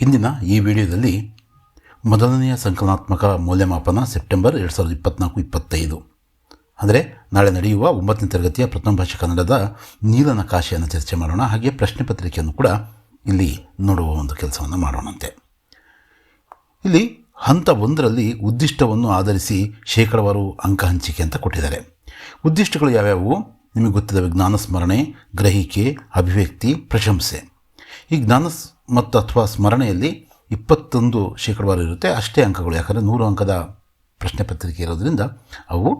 ಇಂದಿನ ಈ ವಿಡಿಯೋದಲ್ಲಿ ಮೊದಲನೆಯ ಸಂಕಲನಾತ್ಮಕ ಮೌಲ್ಯಮಾಪನ ಸೆಪ್ಟೆಂಬರ್ ಎರಡು ಸಾವಿರದ ಇಪ್ಪತ್ತ್ನಾಲ್ಕು ಇಪ್ಪತ್ತೈದು. ಅಂದರೆ ನಾಳೆ ನಡೆಯುವ ಒಂಬತ್ತನೇ ತರಗತಿಯ ಪ್ರಥಮ ಭಾಷೆ ಕನ್ನಡದ ನೀಲನಕಾಶೆಯನ್ನು ಚರ್ಚೆ ಮಾಡೋಣ. ಹಾಗೆ ಪ್ರಶ್ನೆ ಪತ್ರಿಕೆಯನ್ನು ಕೂಡ ಇಲ್ಲಿ ನೋಡುವ ಒಂದು ಕೆಲಸವನ್ನು ಮಾಡೋಣಂತೆ. ಇಲ್ಲಿ ಹಂತ ಒಂದರಲ್ಲಿ ಉದ್ದಿಷ್ಟವನ್ನು ಆಧರಿಸಿ ಶೇಕಡವಾರು ಅಂಕ ಹಂಚಿಕೆ ಅಂತ ಕೊಟ್ಟಿದ್ದಾರೆ. ಉದ್ದಿಷ್ಟಗಳು ಯಾವ್ಯಾವು? ನಿಮಗೆ ಗೊತ್ತಿದ್ದಾವೆ ಜ್ಞಾನ ಸ್ಮರಣೆ, ಗ್ರಹಿಕೆ, ಅಭಿವ್ಯಕ್ತಿ, ಪ್ರಶಂಸೆ. ಈ ಜ್ಞಾನ ಮತ್ತು ಅಥವಾ ಸ್ಮರಣೆಯಲ್ಲಿ ಇಪ್ಪತ್ತೊಂದು ಶೇಕಡವಾರು ಇರುತ್ತೆ. ಅಷ್ಟೇ ಅಂಕಗಳು. ಯಾಕಂದರೆ ನೂರು ಅಂಕದ ಪ್ರಶ್ನೆ ಪತ್ರಿಕೆ ಇರೋದ್ರಿಂದ ಅವು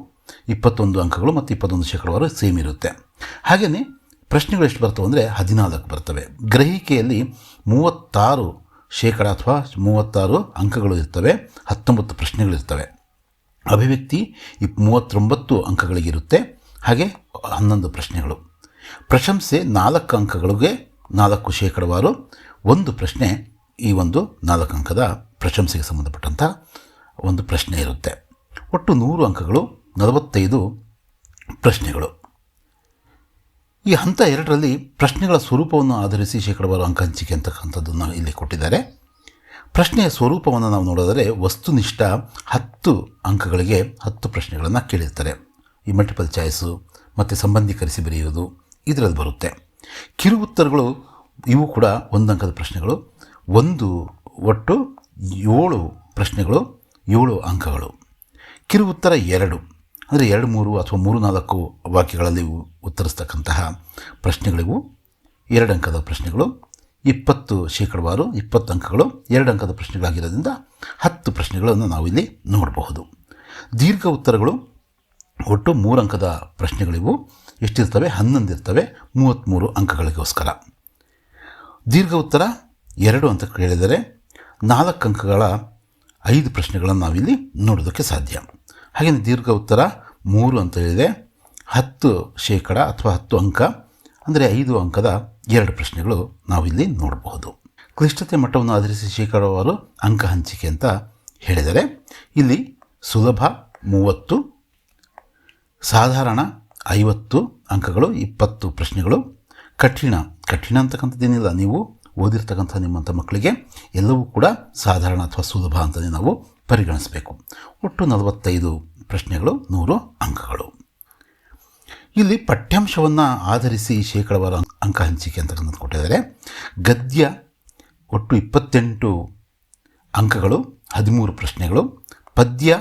ಇಪ್ಪತ್ತೊಂದು ಅಂಕಗಳು ಮತ್ತು ಇಪ್ಪತ್ತೊಂದು ಶೇಕಡವಾರು ಸೇಮ್ ಇರುತ್ತೆ. ಹಾಗೆಯೇ ಪ್ರಶ್ನೆಗಳು ಎಷ್ಟು ಬರ್ತವೆ ಅಂದರೆ ಹದಿನಾಲ್ಕು ಬರ್ತವೆ. ಗ್ರಹಿಕೆಯಲ್ಲಿ ಮೂವತ್ತಾರು ಶೇಕಡ ಅಥವಾ ಮೂವತ್ತಾರು ಅಂಕಗಳು ಇರ್ತವೆ. ಹತ್ತೊಂಬತ್ತು ಪ್ರಶ್ನೆಗಳಿರ್ತವೆ ಅಭಿವ್ಯಕ್ತಿ ಇಪ್ ಮೂವತ್ತೊಂಬತ್ತು ಅಂಕಗಳಿಗಿರುತ್ತೆ ಹಾಗೆ ಹನ್ನೊಂದು ಪ್ರಶ್ನೆಗಳು. ಪ್ರಶಂಸೆ ನಾಲ್ಕು ಅಂಕಗಳಿಗೆ ನಾಲ್ಕು ಶೇಕಡವಾರು ಒಂದು ಪ್ರಶ್ನೆ ಈ ಒಂದು ನಾಲ್ಕು ಅಂಕದ ಪ್ರಶಂಸೆಗೆ ಸಂಬಂಧಪಟ್ಟಂಥ ಒಂದು ಪ್ರಶ್ನೆ ಇರುತ್ತೆ. ಒಟ್ಟು ನೂರು ಅಂಕಗಳು, ನಲವತ್ತೈದು ಪ್ರಶ್ನೆಗಳು. ಈ ಹಂತ ಎರಡರಲ್ಲಿ ಪ್ರಶ್ನೆಗಳ ಸ್ವರೂಪವನ್ನು ಆಧರಿಸಿ ಶೇಕಡವಾರು ಅಂಕ ಹಂಚಿಕೆ ಅಂತಕ್ಕಂಥದ್ದನ್ನು ಇಲ್ಲಿ ಕೊಟ್ಟಿದ್ದಾರೆ. ಪ್ರಶ್ನೆಯ ಸ್ವರೂಪವನ್ನು ನಾವು ನೋಡಿದರೆ ವಸ್ತುನಿಷ್ಠ ಹತ್ತು ಅಂಕಗಳಿಗೆ ಹತ್ತು ಪ್ರಶ್ನೆಗಳನ್ನು ಕೇಳಿರ್ತಾರೆ. ಈ ಮಲ್ಟಿಪಲ್ ಚಾಯ್ಸು ಮತ್ತು ಸಂಬಂಧೀಕರಿಸಿ ಬರೆಯುವುದು, ಇದರಲ್ಲಿ ಬರುತ್ತೆ. ಕಿರು ಉತ್ತರಗಳು ಇವು ಕೂಡ ಒಂದಂಕದ ಪ್ರಶ್ನೆಗಳು. ಒಂದು ಒಟ್ಟು ಏಳು ಪ್ರಶ್ನೆಗಳು, ಏಳು ಅಂಕಗಳು. ಕಿರು ಉತ್ತರ ಎರಡು. ಅಂದರೆ ಎರಡು, ಮೂರು ಅಥವಾ ಮೂರು, ನಾಲ್ಕು ವಾಕ್ಯಗಳಲ್ಲಿ ಉತ್ತರಿಸ್ತಕ್ಕಂತಹ ಪ್ರಶ್ನೆಗಳಿವು. ಎರಡು ಅಂಕದ ಪ್ರಶ್ನೆಗಳು, ಇಪ್ಪತ್ತು ಶೇಕಡವಾರು, ಇಪ್ಪತ್ತು ಅಂಕಗಳು, ಎರಡು ಅಂಕದ ಪ್ರಶ್ನೆಗಳಾಗಿರೋದ್ರಿಂದ ಹತ್ತು ಪ್ರಶ್ನೆಗಳನ್ನು ನಾವು ಇಲ್ಲಿ ನೋಡಬಹುದು. ದೀರ್ಘ ಉತ್ತರಗಳು ಒಟ್ಟು ಮೂರು ಅಂಕದ ಪ್ರಶ್ನೆಗಳಿವು. ಎಷ್ಟಿರ್ತವೆ? ಹನ್ನೊಂದು ಇರ್ತವೆ. ಮೂವತ್ತ್ಮೂರು ಅಂಕಗಳಿಗೋಸ್ಕರ. ದೀರ್ಘ ಉತ್ತರ ಎರಡು ಅಂತ ಕೇಳಿದರೆ ನಾಲ್ಕು ಅಂಕಗಳ ಐದು ಪ್ರಶ್ನೆಗಳನ್ನು ನಾವಿಲ್ಲಿ ನೋಡೋದಕ್ಕೆ ಸಾಧ್ಯ. ಹಾಗೆಯೇ ದೀರ್ಘ ಉತ್ತರ ಮೂರು ಅಂತ ಹೇಳಿದೆ ಹತ್ತು ಶೇಕಡ ಅಥವಾ ಹತ್ತು ಅಂಕ, ಅಂದರೆ ಐದು ಅಂಕದ ಎರಡು ಪ್ರಶ್ನೆಗಳು ನಾವಿಲ್ಲಿ ನೋಡಬಹುದು. ಕ್ಲಿಷ್ಟತೆ ಮಟ್ಟವನ್ನು ಆಧರಿಸಿ ಶೇಕಡವಾರು ಅಂಕ ಹಂಚಿಕೆ ಅಂತ ಹೇಳಿದರೆ ಇಲ್ಲಿ ಸುಲಭ ಮೂವತ್ತು, ಸಾಧಾರಣ ಐವತ್ತು ಅಂಕಗಳು, ಇಪ್ಪತ್ತು ಪ್ರಶ್ನೆಗಳು. ಕಠಿಣ ಕಠಿಣ ಅಂತಕ್ಕಂಥದ್ದೇನಿಲ್ಲ. ನೀವು ಓದಿರ್ತಕ್ಕಂಥ ನಿಮ್ಮಂಥ ಮಕ್ಕಳಿಗೆ ಎಲ್ಲವೂ ಕೂಡ ಸಾಧಾರಣ ಅಥವಾ ಸುಲಭ ಅಂತಲೇ ನಾವು ಪರಿಗಣಿಸಬೇಕು. ಒಟ್ಟು ನಲವತ್ತೈದು ಪ್ರಶ್ನೆಗಳು, ನೂರು ಅಂಕಗಳು. ಇಲ್ಲಿ ಪಠ್ಯಾಂಶವನ್ನು ಆಧರಿಸಿ ಶೇಕಡವಾರು ಅಂಕ- ಹಂಚಿಕೆ ಅಂತಕ್ಕಂಥದ್ದು ಕೊಟ್ಟಿದ್ದಾರೆ. ಗದ್ಯ, ಒಟ್ಟು ಇಪ್ಪತ್ತೆಂಟು ಅಂಕಗಳು, ಹದಿಮೂರು ಪ್ರಶ್ನೆಗಳು. ಪದ್ಯ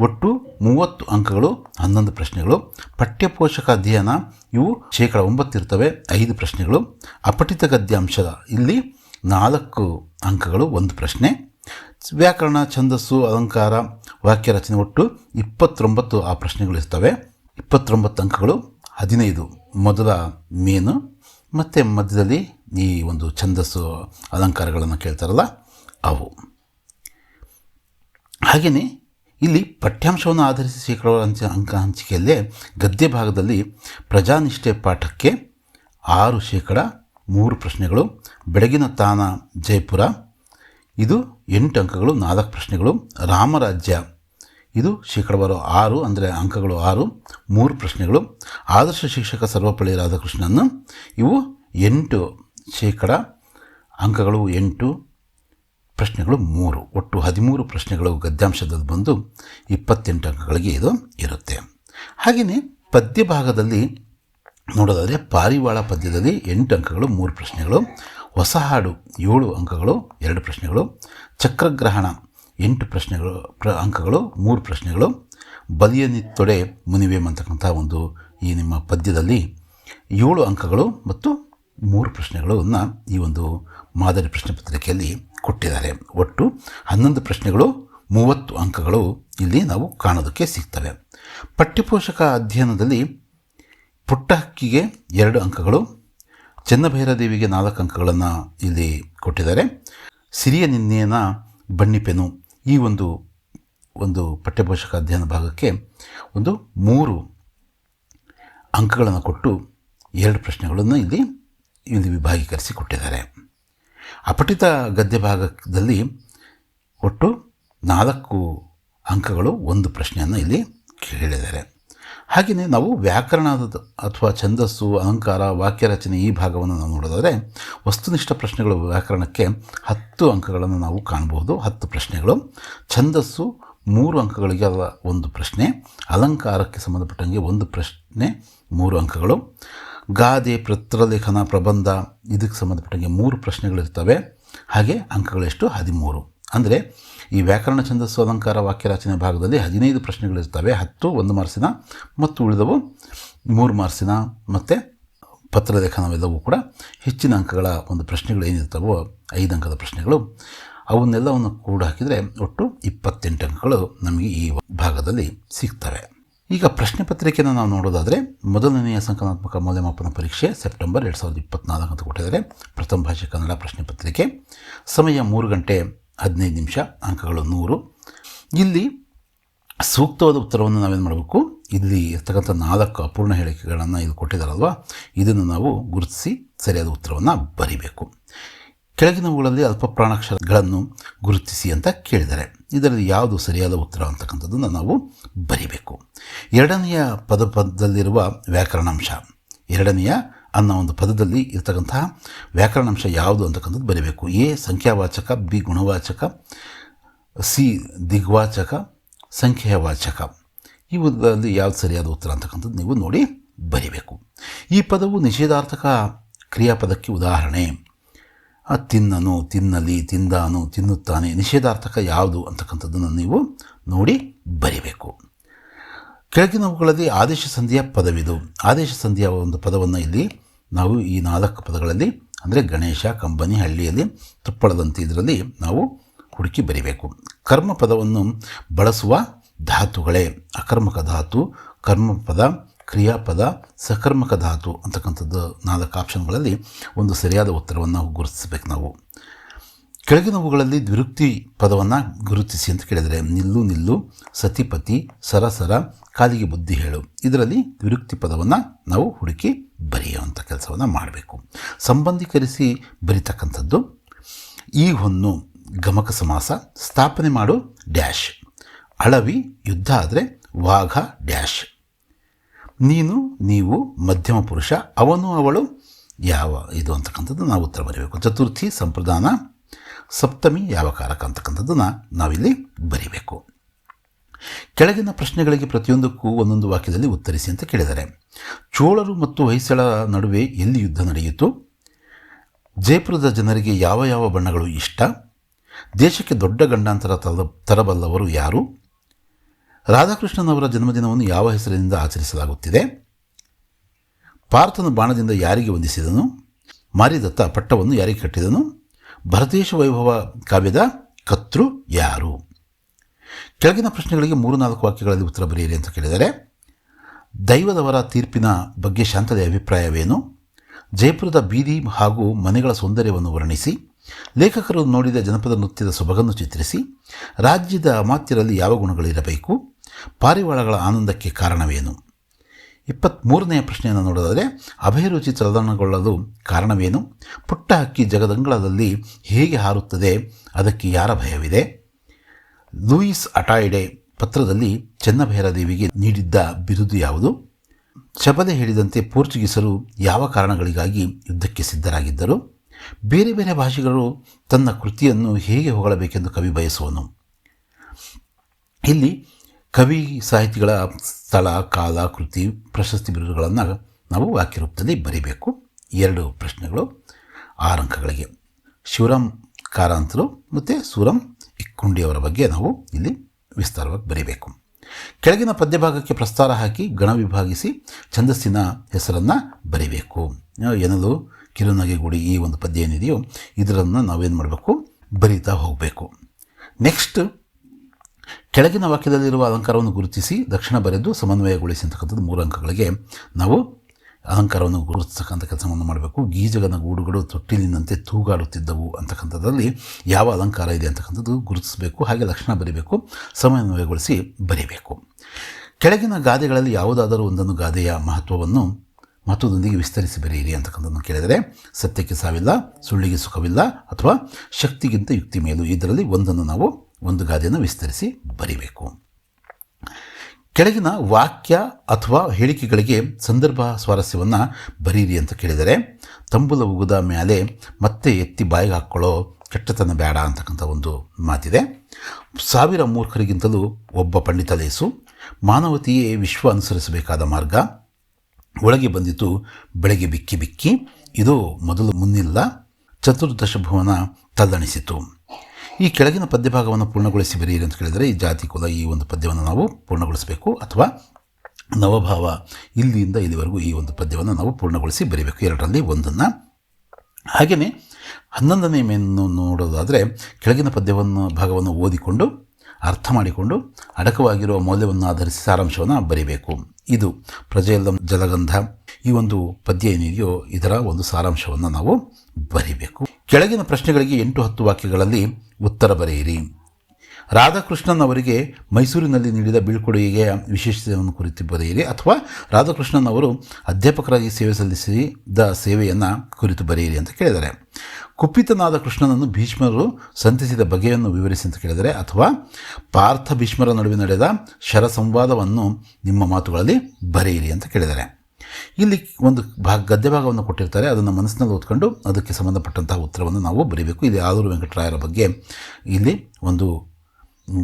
ಒಟ್ಟು ಮೂವತ್ತು ಅಂಕಗಳು, ಹನ್ನೊಂದು ಪ್ರಶ್ನೆಗಳು. ಪಠ್ಯಪೋಷಕ ಅಧ್ಯಯನ, ಇವು ಶೇಕಡ ಒಂಬತ್ತಿರ್ತವೆ ಐದು ಪ್ರಶ್ನೆಗಳು. ಅಪಠಿತ ಗದ್ಯಾಂಶ ಇಲ್ಲಿ ನಾಲ್ಕು ಅಂಕಗಳು, ಒಂದು ಪ್ರಶ್ನೆ. ವ್ಯಾಕರಣ, ಛಂದಸ್ಸು, ಅಲಂಕಾರ, ವಾಕ್ಯ ರಚನೆ ಒಟ್ಟು ಇಪ್ಪತ್ತೊಂಬತ್ತು ಆ ಪ್ರಶ್ನೆಗಳು ಇರ್ತವೆ. ಇಪ್ಪತ್ತೊಂಬತ್ತು ಅಂಕಗಳು, ಹದಿನೈದು ಮೊದಲ ಮೇನು. ಮತ್ತು ಮಧ್ಯದಲ್ಲಿ ಈ ಒಂದು ಛಂದಸ್ಸು, ಅಲಂಕಾರಗಳನ್ನು ಕೇಳ್ತಾರಲ್ಲ, ಅವು. ಹಾಗೆಯೇ ಇಲ್ಲಿ ಪಠ್ಯಾಂಶವನ್ನು ಆಧರಿಸಿ ಶೇಕಡಾವಾರು ಹಂಚ ಅಂಕ ಹಂಚಿಕೆಯಲ್ಲೇ ಗದ್ಯ ಭಾಗದಲ್ಲಿ ಪ್ರಜಾನಿಷ್ಠೆ ಪಾಠಕ್ಕೆ ಆರು ಶೇಕಡ ಮೂರು ಪ್ರಶ್ನೆಗಳು, ಬೆಳಗಿನ ತಾನ ಜೈಪುರ, ಇದು ಎಂಟು ಅಂಕಗಳು, ನಾಲ್ಕು ಪ್ರಶ್ನೆಗಳು, ರಾಮರಾಜ್ಯ, ಇದು ಶೇಕಡವಾರು ಆರು, ಅಂದರೆ ಅಂಕಗಳು ಆರು, ಮೂರು ಪ್ರಶ್ನೆಗಳು, ಆದರ್ಶ ಶಿಕ್ಷಕ ಸರ್ವಪಳ್ಳಿ ರಾಧಾಕೃಷ್ಣನ್, ಇವು ಎಂಟು ಶೇಕಡ ಅಂಕಗಳು, ಎಂಟು ಪ್ರಶ್ನೆಗಳು ಮೂರು. ಒಟ್ಟು ಹದಿಮೂರು ಪ್ರಶ್ನೆಗಳು ಗದ್ಯಾಂಶದಲ್ಲಿ ಬಂದು ಇಪ್ಪತ್ತೆಂಟು ಅಂಕಗಳಿಗೆ ಇದು ಇರುತ್ತೆ. ಹಾಗೆಯೇ ಪದ್ಯ ಭಾಗದಲ್ಲಿ ನೋಡೋದಾದರೆ ಪಾರಿವಾಳ ಪದ್ಯದಲ್ಲಿ ಎಂಟು ಅಂಕಗಳು, ಮೂರು ಪ್ರಶ್ನೆಗಳು ಹೊಸ ಹಾಡು ಏಳು ಅಂಕಗಳು, ಎರಡು ಪ್ರಶ್ನೆಗಳು, ಚಕ್ರಗ್ರಹಣ ಎಂಟು ಪ್ರಶ್ನೆಗಳು, ಪ್ರ ಅಂಕಗಳು, ಮೂರು ಪ್ರಶ್ನೆಗಳು ಬಲಿಯನಿತ್ತೊಡೆ ಮುನಿವೇಮ್ ಅಂತಕ್ಕಂಥ ಒಂದು ಈ ನಿಮ್ಮ ಪದ್ಯದಲ್ಲಿ ಏಳು ಅಂಕಗಳು ಮತ್ತು ಮೂರು ಪ್ರಶ್ನೆಗಳನ್ನು ಈ ಒಂದು ಮಾದರಿ ಪ್ರಶ್ನೆ ಪತ್ರಿಕೆಯಲ್ಲಿ ಕೊಟ್ಟಿದ್ದಾರೆ. ಒಟ್ಟು ಹನ್ನೊಂದು ಪ್ರಶ್ನೆಗಳು, ಮೂವತ್ತು ಅಂಕಗಳು ಇಲ್ಲಿ ನಾವು ಕಾಣೋದಕ್ಕೆ ಸಿಗ್ತವೆ. ಪಠ್ಯಪೋಷಕ ಅಧ್ಯಯನದಲ್ಲಿ ಪುಟ್ಟ ಹಕ್ಕಿಗೆ ಎರಡು ಅಂಕಗಳು, ಚೆನ್ನಭೈರದೇವಿಗೆ ನಾಲ್ಕು ಅಂಕಗಳನ್ನು ಇಲ್ಲಿ ಕೊಟ್ಟಿದ್ದಾರೆ. ಸಿರಿಯ ನಿನ್ನೆಯನ ಬಣ್ಣಿಪೆನು ಈ ಒಂದು ಒಂದು ಪಠ್ಯಪೋಷಕ ಅಧ್ಯಯನ ಭಾಗಕ್ಕೆ ಒಂದು ಮೂರು ಅಂಕಗಳನ್ನು ಕೊಟ್ಟು ಎರಡು ಪ್ರಶ್ನೆಗಳನ್ನು ಇಲ್ಲಿ ಇಲ್ಲಿ ವಿಭಾಗೀಕರಿಸಿ ಕೊಟ್ಟಿದ್ದಾರೆ. ಅಪಠಿತ ಗದ್ಯ ಭಾಗದಲ್ಲಿ ಒಟ್ಟು ನಾಲ್ಕು ಅಂಕಗಳು ಒಂದು ಪ್ರಶ್ನೆಯನ್ನು ಇಲ್ಲಿ ಕೇಳಿದ್ದಾರೆ. ಹಾಗೆಯೇ ನಾವು ವ್ಯಾಕರಣದ ಅಥವಾ ಛಂದಸ್ಸು ಅಲಂಕಾರ ವಾಕ್ಯ ರಚನೆ ಈ ಭಾಗವನ್ನು ನಾವು ನೋಡೋದಾದರೆ ವಸ್ತುನಿಷ್ಠ ಪ್ರಶ್ನೆಗಳು ವ್ಯಾಕರಣಕ್ಕೆ ಹತ್ತು ಅಂಕಗಳನ್ನು ನಾವು ಕಾಣಬಹುದು. ಹತ್ತು ಪ್ರಶ್ನೆಗಳು. ಛಂದಸ್ಸು ಮೂರು ಅಂಕಗಳಿಗೆ ಅಲ್ಲ ಒಂದು ಪ್ರಶ್ನೆ. ಅಲಂಕಾರಕ್ಕೆ ಸಂಬಂಧಪಟ್ಟಂಗೆ ಒಂದು ಪ್ರಶ್ನೆ ಮೂರು ಅಂಕಗಳು. ಗಾದೆ ಪತ್ರಲೇಖನ ಪ್ರಬಂಧ, ಇದಕ್ಕೆ ಸಂಬಂಧಪಟ್ಟಂಗೆ ಮೂರು ಪ್ರಶ್ನೆಗಳಿರ್ತವೆ. ಹಾಗೆ ಅಂಕಗಳೆಷ್ಟು? ಹದಿಮೂರು. ಅಂದರೆ ಈ ವ್ಯಾಕರಣ ಛಂದಸ್ಸು ಅಲಂಕಾರ ವಾಕ್ಯ ರಚನೆ ಭಾಗದಲ್ಲಿ ಹದಿನೈದು ಪ್ರಶ್ನೆಗಳಿರ್ತವೆ. ಹತ್ತು ಒಂದು ಮಾರ್ಸಿನ, ಮತ್ತು ಉಳಿದವು ಮೂರು ಮಾರ್ಸಿನ, ಮತ್ತು ಪತ್ರಲೇಖನವೆಲ್ಲವೂ ಕೂಡ. ಹೆಚ್ಚಿನ ಅಂಕಗಳ ಒಂದು ಪ್ರಶ್ನೆಗಳು ಏನಿರ್ತಾವೋ, ಐದು ಅಂಕದ ಪ್ರಶ್ನೆಗಳು, ಅವನ್ನೆಲ್ಲವನ್ನು ಕೂಡ ಹಾಕಿದರೆ ಒಟ್ಟು ಇಪ್ಪತ್ತೆಂಟು ಅಂಕಗಳು ನಮಗೆ ಈ ಭಾಗದಲ್ಲಿ ಸಿಗ್ತವೆ. ಈಗ ಪ್ರಶ್ನೆ ಪತ್ರಿಕೆಯನ್ನು ನಾವು ನೋಡೋದಾದರೆ ಮೊದಲನೆಯ ಸಂಕಲನಾತ್ಮಕ ಮೌಲ್ಯಮಾಪನ ಪರೀಕ್ಷೆ ಸೆಪ್ಟೆಂಬರ್ ಎರಡು ಸಾವಿರದ ಇಪ್ಪತ್ತ್ನಾಲ್ಕು ಅಂತ ಕೊಟ್ಟಿದ್ದಾರೆ. ಪ್ರಥಮ ಭಾಷೆ ಕನ್ನಡ ಪ್ರಶ್ನೆ ಪತ್ರಿಕೆ. ಸಮಯ ಮೂರು ಗಂಟೆ ಹದಿನೈದು ನಿಮಿಷ, ಅಂಕಗಳು ನೂರು. ಇಲ್ಲಿ ಸೂಕ್ತವಾದ ಉತ್ತರವನ್ನು ನಾವೇನು ಮಾಡಬೇಕು? ಇಲ್ಲಿ ಇರ್ತಕ್ಕಂಥ ನಾಲ್ಕು ಅಪೂರ್ಣ ಹೇಳಿಕೆಗಳನ್ನು ಇದು ಕೊಟ್ಟಿದ್ದಾರಲ್ವ? ಇದನ್ನು ನಾವು ಗುರುತಿಸಿ ಸರಿಯಾದ ಉತ್ತರವನ್ನು ಬರಿಬೇಕು. ಕೆಳಗಿನವುಗಳಲ್ಲಿ ಅಲ್ಪ ಪ್ರಾಣಾಕ್ಷರಗಳನ್ನು ಗುರುತಿಸಿ ಅಂತ ಕೇಳಿದ್ದಾರೆ ಇದರಲ್ಲಿ ಯಾವುದು ಸರಿಯಾದ ಉತ್ತರ ಅಂತಕ್ಕಂಥದ್ದನ್ನು ನಾವು ಬರಿಬೇಕು. ಎರಡನೆಯ ಪದ ಪದದಲ್ಲಿರುವ ವ್ಯಾಕರಣಾಂಶ, ಎರಡನೆಯ ಅನ್ನೋ ಒಂದು ಪದದಲ್ಲಿ ಇರತಕ್ಕಂತಹ ವ್ಯಾಕರಣಾಂಶ ಯಾವುದು ಅಂತಕ್ಕಂಥದ್ದು ಬರೀಬೇಕು. ಎ, ಸಂಖ್ಯಾವಾಚಕ, ಬಿ, ಗುಣವಾಚಕ, ಸಿ, ದಿಗ್ವಾಚಕ ಸಂಖ್ಯೆಯ ವಾಚಕ ಇವುಗಳಲ್ಲಿ ಯಾವುದು ಸರಿಯಾದ ಉತ್ತರ ಅಂತಕ್ಕಂಥದ್ದು ನೀವು ನೋಡಿ ಬರಿಬೇಕು. ಈ ಪದವು ನಿಷೇಧಾರ್ಥಕ ಕ್ರಿಯಾಪದಕ್ಕೆ ಉದಾಹರಣೆ. ಆ ತಿನ್ನನು, ತಿನ್ನಲಿ, ತಿಂದಾನು, ತಿನ್ನುತ್ತಾನೆ, ನಿಷೇಧಾರ್ಥಕ ಯಾವುದು ಅಂತಕ್ಕಂಥದ್ದನ್ನು ನೀವು ನೋಡಿ ಬರಿಬೇಕು. ಕೆಳಗಿನವುಗಳಲ್ಲಿ ಆದೇಶ ಸಂಧಿಯ ಪದವಿದು. ಆದೇಶ ಸಂಧಿಯ ಒಂದು ಪದವನ್ನು ಇಲ್ಲಿ ನಾವು ಈ ನಾಲ್ಕು ಪದಗಳಲ್ಲಿ, ಅಂದರೆ ಗಣೇಶ, ಕಂಬನಿ, ಹಳ್ಳಿಯಲ್ಲಿ, ತುಪ್ಪಳದಂತೆ ಇದರಲ್ಲಿ ನಾವು ಹುಡುಕಿ ಬರಿಬೇಕು. ಕರ್ಮ ಪದವನ್ನು ಬಳಸುವ ಧಾತುಗಳೇ. ಅಕರ್ಮಕ ಧಾತು, ಕರ್ಮಪದ ಕ್ರಿಯಾಪದ ಸಕರ್ಮಕ ಧಾತು ಅಂತಕ್ಕಂಥದ್ದು ನಾಲ್ಕು ಆಪ್ಷನ್ಗಳಲ್ಲಿ ಒಂದು ಸರಿಯಾದ ಉತ್ತರವನ್ನು ಗುರುತಿಸಬೇಕು ನಾವು. ಕೆಳಗಿನವುಗಳಲ್ಲಿ ದ್ವಿರುಕ್ತಿ ಪದವನ್ನು ಗುರುತಿಸಿ ಅಂತ ಕೇಳಿದರೆ ನಿಲ್ಲು ನಿಲ್ಲು, ಸತಿಪತಿ, ಸರಸರ, ಕಾಲಿಗೆ ಬುದ್ಧಿ ಹೇಳು. ಇದರಲ್ಲಿ ದ್ವಿರುಕ್ತಿ ಪದವನ್ನು ನಾವು ಹುಡುಕಿ ಬರೆಯುವಂಥ ಕೆಲಸವನ್ನು ಮಾಡಬೇಕು. ಸಂಬಂಧೀಕರಿಸಿ ಬರಿತಕ್ಕಂಥದ್ದು, ಈ ಹೊನ್ನು ಗಮಕ ಸಮಾಸ, ಸ್ಥಾಪನೆ ಮಾಡು ಡ್ಯಾಶ್. ಅಳವಿ ಯುದ್ಧ ಆದರೆ ವಾಘ ಡ್ಯಾಶ್. ನೀನು, ನೀವು ಮಧ್ಯಮ ಪುರುಷ, ಅವನು ಅವಳು ಯಾವ, ಇದು ಅಂತಕ್ಕಂಥದ್ದು ನಾವು ಉತ್ತರ ಬರೀಬೇಕು. ಚತುರ್ಥಿ ಸಂಪ್ರದಾನ, ಸಪ್ತಮಿ ಯಾವ ಕಾರಕ ಅಂತಕ್ಕಂಥದ್ದನ್ನು ನಾವಿಲ್ಲಿ ಬರೀಬೇಕು. ಕೆಳಗಿನ ಪ್ರಶ್ನೆಗಳಿಗೆ ಪ್ರತಿಯೊಂದಕ್ಕೂ ಒಂದೊಂದು ವಾಕ್ಯದಲ್ಲಿ ಉತ್ತರಿಸಿ ಅಂತ ಕೇಳಿದ್ದಾರೆ. ಚೋಳರು ಮತ್ತು ಹೊಯ್ಸಳ ನಡುವೆ ಎಲ್ಲಿ ಯುದ್ಧ ನಡೆಯಿತು? ಜಯಪುರದ ಜನರಿಗೆ ಯಾವ ಯಾವ ಬಣ್ಣಗಳು ಇಷ್ಟ? ದೇಶಕ್ಕೆ ದೊಡ್ಡ ಗಂಡಾಂತರ ತರಬಲ್ಲವರು ಯಾರು? ರಾಧಾಕೃಷ್ಣನವರ ಜನ್ಮದಿನವನ್ನು ಯಾವ ಹೆಸರಿನಿಂದ ಆಚರಿಸಲಾಗುತ್ತಿದೆ? ಪಾರ್ಥನ ಬಾಣದಿಂದ ಯಾರಿಗೆ ವಂದಿಸಿದನು? ಮಾರಿದತ್ತ ಪಟ್ಟವನ್ನು ಯಾರಿಗೆ ಕಟ್ಟಿದನು? ಭರತೇಶ ವೈಭವ ಕಾವ್ಯದ ಕರ್ತೃ ಯಾರು? ಕೆಳಗಿನ ಪ್ರಶ್ನೆಗಳಿಗೆ ಮೂರು ನಾಲ್ಕು ವಾಕ್ಯಗಳಲ್ಲಿ ಉತ್ತರ ಬರೆಯಿರಿ ಅಂತ ಕೇಳಿದರೆ, ದೈವದವರ ತೀರ್ಪಿನ ಬಗ್ಗೆ ಶಾಂತದ ಅಭಿಪ್ರಾಯವೇನು? ಜಯಪುರದ ಬೀದಿ ಹಾಗೂ ಮನೆಗಳ ಸೌಂದರ್ಯವನ್ನು ವರ್ಣಿಸಿ, ಲೇಖಕರು ನೋಡಿದ ಜನಪದ ನೃತ್ಯದ ಸೊಬಗನ್ನು ಚಿತ್ರಿಸಿ, ರಾಜ್ಯದ ಅಮಾತ್ಯರಲ್ಲಿ ಯಾವ ಗುಣಗಳಿರಬೇಕು? ಪಾರಿವಾಳಗಳ ಆನಂದಕ್ಕೆ ಕಾರಣವೇನು? ಇಪ್ಪತ್ತ್ಮೂರನೆಯ ಪ್ರಶ್ನೆಯನ್ನು ನೋಡಿದರೆ ಅಭಿರುಚಿ ಚಲನಗೊಳ್ಳಲು ಕಾರಣವೇನು? ಪುಟ್ಟ ಹಕ್ಕಿ ಜಗದಂಗಳದಲ್ಲಿ ಹೇಗೆ ಹಾರುತ್ತದೆ? ಅದಕ್ಕೆ ಯಾರ ಭಯವಿದೆ? ಲೂಯಿಸ್ ಅಟಾಯ್ಡೆ ಪತ್ರದಲ್ಲಿ ಚೆನ್ನಭೈರದೇವಿಗೆ ನೀಡಿದ್ದ ಬಿರುದು ಯಾವುದು? ಶಬದೆ ಹೇಳಿದಂತೆ ಪೋರ್ಚುಗೀಸರು ಯಾವ ಕಾರಣಗಳಿಗಾಗಿ ಯುದ್ಧಕ್ಕೆ ಸಿದ್ಧರಾಗಿದ್ದರು? ಬೇರೆ ಬೇರೆ ಭಾಷೆಗಳು ತನ್ನ ಕೃತಿಯನ್ನು ಹೇಗೆ ಹೊಗಳಬೇಕೆಂದು ಕವಿ ಬಯಸುವನು? ಇಲ್ಲಿ ಕವಿ ಸಾಹಿತಿಗಳ ಸ್ಥಳ, ಕಾಲ, ಕೃತಿ, ಪ್ರಶಸ್ತಿ ಬಿರುದುಗಳನ್ನು ನಾವು ವಾಕ್ಯ ರೂಪದಲ್ಲಿ ಬರೀಬೇಕು. ಎರಡು ಪ್ರಶ್ನೆಗಳು ಆರಂಕಗಳಿಗೆ. ಶಿವರಾಮ್ ಕಾರಂತರು ಮತ್ತು ಸೂರಂ ಇಕ್ಕುಂಡಿಯವರ ಬಗ್ಗೆ ನಾವು ಇಲ್ಲಿ ವಿಸ್ತಾರವಾಗಿ ಬರೀಬೇಕು. ಕೆಳಗಿನ ಪದ್ಯಭಾಗಕ್ಕೆ ಪ್ರಸ್ತಾರ ಹಾಕಿ ಗಣ ವಿಭಾಗಿಸಿ ಛಂದಸ್ಸಿನ ಹೆಸರನ್ನು ಬರಿಬೇಕು. ಕಿರುನಗೆ ಗುಡಿ ಈ ಒಂದು ಪದ್ಯ ಏನಿದೆಯೋ ಇದರನ್ನು ನಾವೇನು ಮಾಡಬೇಕು? ಬರೀತಾ ಹೋಗಬೇಕು. ನೆಕ್ಸ್ಟ್ ಕೆಳಗಿನ ವಾಕ್ಯದಲ್ಲಿರುವ ಅಲಂಕಾರವನ್ನು ಗುರುತಿಸಿ ದಕ್ಷಿಣ ಬರೆದು ಸಮನ್ವಯಗೊಳಿಸಿ ಅಂತಕ್ಕಂಥದ್ದು ಮೂರು ಅಂಕಗಳಿಗೆ. ನಾವು ಅಲಂಕಾರವನ್ನು ಗುರುತಿಸ್ತಕ್ಕಂಥ ಕೆಲಸವನ್ನು ಮಾಡಬೇಕು. ಗೀಜಗನ ಗೂಡುಗಳು ತೊಟ್ಟಿಲಿನಂತೆ ತೂಗಾಡುತ್ತಿದ್ದವು ಅಂತಕ್ಕಂಥದ್ರಲ್ಲಿ ಯಾವ ಅಲಂಕಾರ ಇದೆ ಅಂತಕ್ಕಂಥದ್ದು ಗುರುತಿಸಬೇಕು. ಹಾಗೆ ಲಕ್ಷಣ ಬರೀಬೇಕು. ಸಮನ್ವಯಗೊಳಿಸಿ ಬರೀಬೇಕು. ಕೆಳಗಿನ ಗಾದೆಗಳಲ್ಲಿ ಯಾವುದಾದರೂ ಒಂದನ್ನು ಗಾದೆಯ ಮಹತ್ವವನ್ನು, ಮಹತ್ವದೊಂದಿಗೆ ವಿಸ್ತರಿಸಿ ಬರೆಯಿರಿ ಅಂತಕ್ಕಂಥದ್ದನ್ನು ಕೇಳಿದರೆ, ಸತ್ಯಕ್ಕೆ ಸಾವಿಲ್ಲ, ಸುಳ್ಳಿಗೆ ಸುಖವಿಲ್ಲ ಅಥವಾ ಶಕ್ತಿಗಿಂತ ಯುಕ್ತಿ ಮೇಲು. ಇದರಲ್ಲಿ ಒಂದನ್ನು ನಾವು ಒಂದು ಗಾದೆಯನ್ನು ವಿಸ್ತರಿಸಿ ಬರೀಬೇಕು. ಕೆಳಗಿನ ವಾಕ್ಯ ಅಥವಾ ಹೇಳಿಕೆಗಳಿಗೆ ಸಂದರ್ಭ ಸ್ವಾರಸ್ಯವನ್ನು ಬರೀರಿ ಅಂತ ಕೇಳಿದರೆ, ತಂಬುಲ ಉಗುದ ಮೇಲೆ ಮತ್ತೆ ಎತ್ತಿ ಬಾಯಿಗೆ ಹಾಕ್ಕೊಳ್ಳೋ ಕೆಟ್ಟತನ ಬೇಡ ಅಂತಕ್ಕಂಥ ಒಂದು ಮಾತಿದೆ. ಸಾವಿರ ಮೂರ್ಖರಿಗಿಂತಲೂ ಒಬ್ಬ ಪಂಡಿತ ಲೇಸು, ಮಾನವತೆಯೇ ವಿಶ್ವ ಅನುಸರಿಸಬೇಕಾದ ಮಾರ್ಗ. ಒಳಗೆ ಬಂದಿತು ಬೆಳಗ್ಗೆ ಬಿಕ್ಕಿ ಬಿಕ್ಕಿ, ಇದು ಮೊದಲು ಮುನ್ನಿಲ್ಲ, ಚತುರ್ದಶ ಭುವನ ತಲ್ಲಣಿಸಿತು. ಈ ಕೆಳಗಿನ ಪದ್ಯಭಾಗವನ್ನು ಪೂರ್ಣಗೊಳಿಸಿ ಬರೆಯಿರಿ ಅಂತ ಕೇಳಿದರೆ ಈ ಜಾತಿ ಕುಲ ಈ ಒಂದು ಪದ್ಯವನ್ನು ನಾವು ಪೂರ್ಣಗೊಳಿಸಬೇಕು ಅಥವಾ ನವಭಾವ ಇಲ್ಲಿಂದ ಇಲ್ಲಿವರೆಗೂ ಈ ಒಂದು ಪದ್ಯವನ್ನು ನಾವು ಪೂರ್ಣಗೊಳಿಸಿ ಬರೀಬೇಕು. ಎರಡರಲ್ಲಿ ಒಂದನ್ನು. ಹಾಗೆಯೇ ಹನ್ನೊಂದನೇ ಮೇನ್ನು ನೋಡೋದಾದರೆ ಕೆಳಗಿನ ಪದ್ಯವನ್ನು ಭಾಗವನ್ನು ಓದಿಕೊಂಡು, ಅರ್ಥ ಮಾಡಿಕೊಂಡು, ಅಡಕವಾಗಿರುವ ಮೌಲ್ಯವನ್ನು ಆಧರಿಸಿ ಸಾರಾಂಶವನ್ನು ಬರೀಬೇಕು. ಇದು ಪ್ರಜೆಯಲ್ಲ ಜಲಗಂಧ. ಈ ಒಂದು ಪದ್ಯ ಏನಿದೆಯೋ ಇದರ ಒಂದು ಸಾರಾಂಶವನ್ನು ನಾವು ಬರೀಬೇಕು. ಕೆಳಗಿನ ಪ್ರಶ್ನೆಗಳಿಗೆ ಎಂಟು ಹತ್ತು ವಾಕ್ಯಗಳಲ್ಲಿ ಉತ್ತರ ಬರೆಯಿರಿ. ರಾಧಾಕೃಷ್ಣನ್ ಅವರಿಗೆ ಮೈಸೂರಿನಲ್ಲಿ ನೀಡಿದ ಬೀಳ್ಕೊಡುಗೆಯ ವಿಶೇಷತೆಯನ್ನು ಕುರಿತು ಬರೆಯಿರಿ ಅಥವಾ ರಾಧಾಕೃಷ್ಣನ್ ಅವರು ಅಧ್ಯಾಪಕರಾಗಿ ಸೇವೆ ಸಲ್ಲಿಸಿದ ಸೇವೆಯನ್ನು ಕುರಿತು ಬರೆಯಿರಿ ಅಂತ ಕೇಳಿದರೆ. ಕುಪಿತನಾದ ಕೃಷ್ಣನನ್ನು ಭೀಷ್ಮರು ಸಂತಿಸಿದ ಬಗೆಯನ್ನು ವಿವರಿಸಿ ಅಂತ ಕೇಳಿದರೆ ಅಥವಾ ಪಾರ್ಥ ಭೀಷ್ಮರ ನಡುವೆ ನಡೆದ ಶರ ಸಂವಾದವನ್ನು ನಿಮ್ಮ ಮಾತುಗಳಲ್ಲಿ ಬರೆಯಿರಿ ಅಂತ ಕೇಳಿದ್ದಾರೆ ಇಲ್ಲಿ ಒಂದು ಭಾಗ ಗದ್ಯ ಭಾಗವನ್ನು ಕೊಟ್ಟಿರ್ತಾರೆ, ಅದನ್ನು ಮನಸ್ಸಿನಲ್ಲಿ ಓದ್ಕೊಂಡು ಅದಕ್ಕೆ ಸಂಬಂಧಪಟ್ಟಂತಹ ಉತ್ತರವನ್ನು ನಾವು ಬರೀಬೇಕು. ಇಲ್ಲಿ ಆದೂರು ವೆಂಕಟರಾಯರ ಬಗ್ಗೆ ಇಲ್ಲಿ ಒಂದು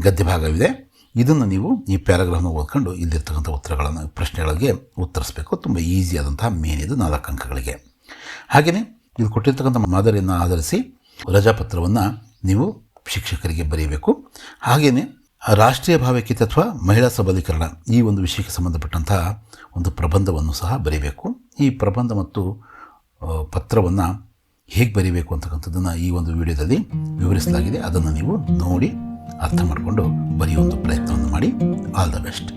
ಗದ್ಯ ಭಾಗವಿದೆ. ಇದನ್ನು ನೀವು ಈ ಪ್ಯಾರಾಗ್ರಾಫ್ನ ಓದ್ಕೊಂಡು ಇಲ್ಲಿರ್ತಕ್ಕಂಥ ಉತ್ತರಗಳನ್ನು, ಪ್ರಶ್ನೆಗಳಿಗೆ ಉತ್ತರಿಸಬೇಕು. ತುಂಬ ಆದಂತಹ ಮೇನ್ ಇದು ನಾಲ್ಕು ಅಂಕಗಳಿಗೆ ಹಾಗೆಯೇ ಇದು ಕೊಟ್ಟಿರ್ತಕ್ಕಂಥ ಮಾದರಿಯನ್ನು ಆಧರಿಸಿ ರಜಾಪತ್ರವನ್ನು ನೀವು ಶಿಕ್ಷಕರಿಗೆ ಬರೆಯಬೇಕು ಹಾಗೆಯೇ ರಾಷ್ಟ್ರೀಯ ಭಾವೈಕ್ಯತೆ ಅಥವಾ ಮಹಿಳಾ ಸಬಲೀಕರಣ ಈ ಒಂದು ವಿಷಯಕ್ಕೆ ಸಂಬಂಧಪಟ್ಟಂತಹ ಒಂದು ಪ್ರಬಂಧವನ್ನು ಸಹ ಬರೀಬೇಕು. ಈ ಪ್ರಬಂಧ ಮತ್ತು ಪತ್ರವನ್ನು ಹೇಗೆ ಬರೀಬೇಕು ಅಂತಕ್ಕಂಥದ್ದನ್ನು ಈ ಒಂದು ವಿಡಿಯೋದಲ್ಲಿ ವಿವರಿಸಲಾಗಿದೆ. ಅದನ್ನು ನೀವು ನೋಡಿ ಅರ್ಥ ಮಾಡಿಕೊಂಡು ಒಂದು ಪ್ರಯತ್ನವನ್ನು ಮಾಡಿ. All the best